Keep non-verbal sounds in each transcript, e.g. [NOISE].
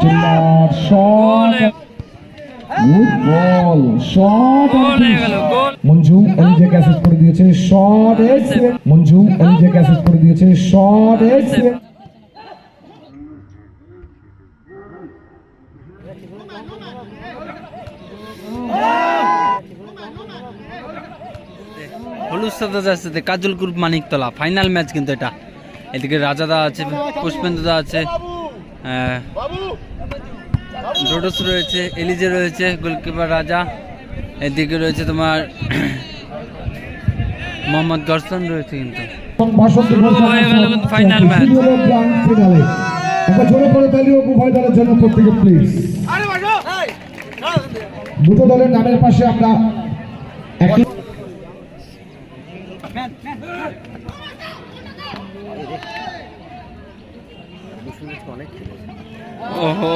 চিল্লার shot good ball shot goal হয়ে গেল গোল। Manju assist করে দিয়েছে শট এক্সেলেন্ট মঞ্জু অ্যাসিস্ট করে দিয়েছে শট এক্সেলেন্ট হলুদ সাদা যাচ্ছে Kajal group Maniktala. Final match কিন্তু এটা। এদিকে রাজাদা আছে পুষ্পেন্দুদা আছে। ডোডোস রয়েছে এলিজে রয়েছে গোলকিপার রাজা। এদিকে রয়েছে তোমার [COUGHS] মোহাম্মদ গরসন রয়েছে কিন্তু। শুরু হয়ে গেল দুটো দলের নামের পাশে আমরা একই ওহো।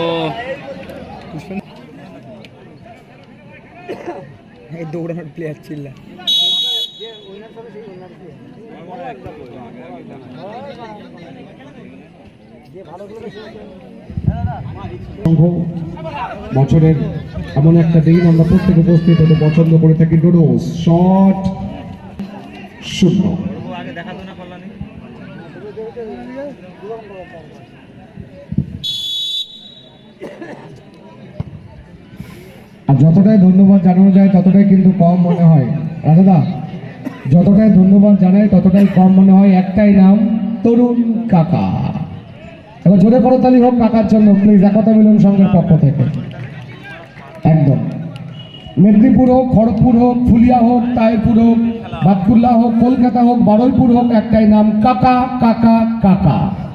এই দৌড়ানোর প্লেয়ার চিল্লা সংঘ বছরের এমন একটা দিন আমরা প্রত্যেকে উপস্থিত হতে পছন্দ করে থাকি। ডোডোস শট শূন্য আর যতটাই ধন্যবাদ জানানো যায়, ততটাই কিন্তু কম মনে হয়। রাজাদা, যতটাই ধন্যবাদ জানাই, ততটাই কম মনে হয় একটাই নাম, তরুণ কাকা। এবার জোরে করতালি হোক কাকার জন্য প্লিজ একতা মিলন সংঘের পক্ষ থেকে। একদম। মেদিনীপুর হোক, খড়গপুর হোক, ফুলিয়া হোক, তাইপুর হোক, বাতকুল্লা হোক, কলকাতা হোক, বারুইপুর হোক, একটাই নাম, কাকা কাকা কাকা।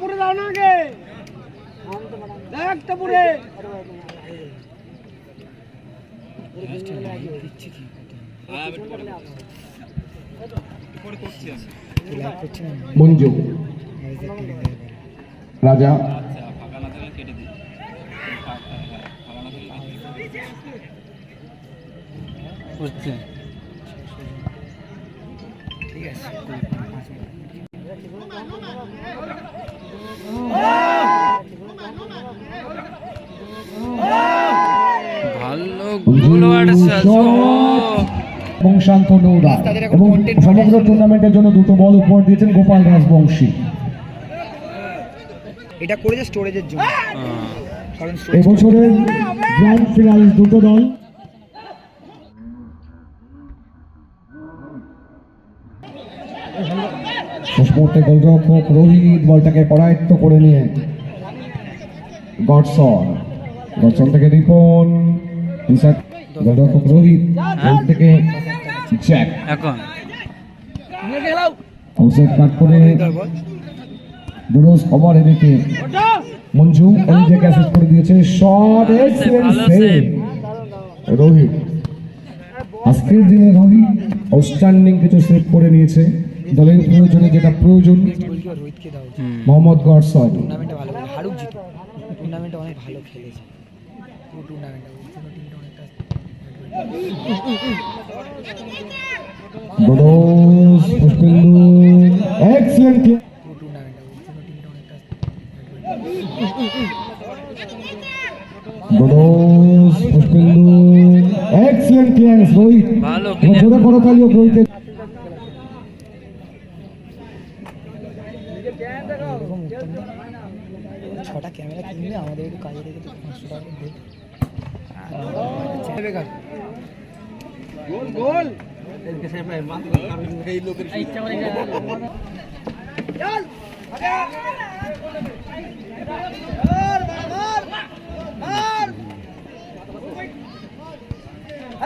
পুরে দাও না আগে। একটা পুরে। মঞ্জু। রাজা। ঠিক আছে এবং শান্ত নৌদা এবং সমগ্র টুর্নামেন্টের জন্য দুটো বল উপহার দিয়েছেন গোপাল রাজবংশী এটা করেছে স্টোরেজের জন্য। কারণ এবছরের গ্র্যান্ড ফিনাল দুটো দল। শেষ মুহূর্তে গোলরক্ষক রোহিত বলটাকে করায়ত্ত করে নিয়ে গডসন। গডসন থেকে রিপন। ইনসাইড গোলরক্ষক রোহিত রোহিত থেকে জ্যাক এখন। আউটসাইড কাট করে ডুরোস কভার এদিকে। মঞ্জু এলিজেকে অ্যাসিস্ট করে দিয়েছে। Shot excellent save Rohit. আজকের দিনে রোহিত আউটস্ট্যান্ডিং কিছু সেভ করে নিয়েছে। দলের প্রয়োজনে যেটা প্রয়োজন। মোহাম্মদ গডসন টুর্নামেন্টে ভালো হারুক জিত টুর্নামেন্টে অনেক ভালো খেলেছে। পুরো টুর্নামেন্টে ওর জন্য টিমটা অনেকটা এক্সেলেন্ট ক্লিয়ারেন্স রোহিত জোরে করো রোহিতের ছটা ক্যামেরা কিনলে আমাদের একটু কাজে রেখে পাঁচশো টাকা করে দে বেকার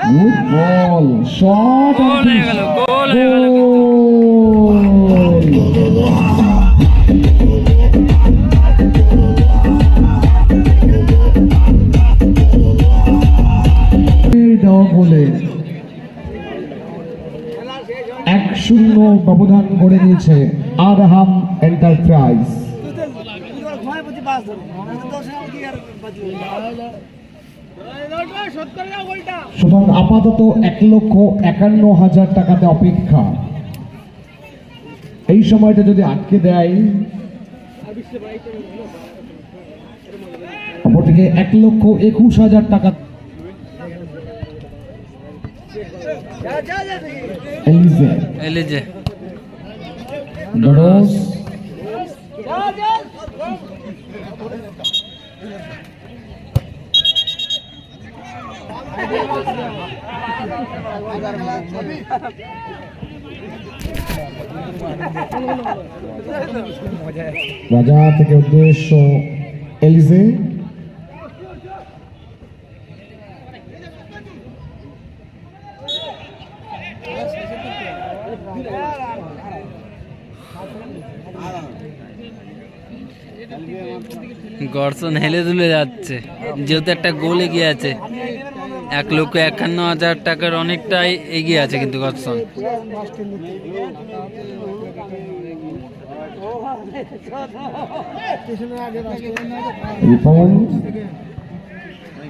গুড বল শট গোল হয়ে গেল গোল হয়ে গেল দেওয়া বলে এক শূন্য ব্যবধান করে নিয়েছে আরহাম এন্টারপ্রাইজ। সুতরাং আপাতত এক লক্ষ একান্ন হাজার টাকাতে অপেক্ষা। এই সময়টা যদি আটকে দেয়, অপরদিকে এক লক্ষ একুশ হাজার টাকা এলিজে। এলে যে ডরস রাজা থেকে উদ্দেশ্য এলিজে। গর্ষণ হেলে দুলে যাচ্ছে। যেহেতু একটা গোল এগিয়ে আছে। এক লক্ষ একান্ন হাজার টাকার অনেকটাই এগিয়ে আছে কিন্তু গর্ষণ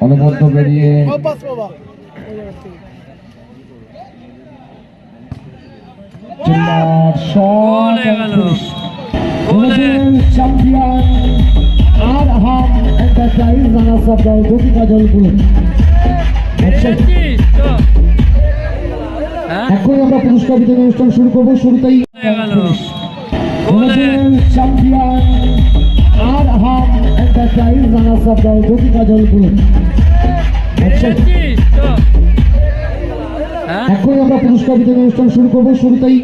অনবদ্য বেরিয়ে শট চ্যাম্পিয়ন আর হাম এন্টারপ্রাইজ রানার্স অফ দল জ্যোতিকা জলপুর হ্যাঁ? এখন আমরা পুরস্কার বিতরণ অনুষ্ঠান শুরু করব শুরুতেই। চ্যাম্পিয়ন আর হাম এন্টারপ্রাইজ হ্যাঁ? এখন আমরা পুরস্কার বিতরণ অনুষ্ঠান শুরু করব শুরুতেই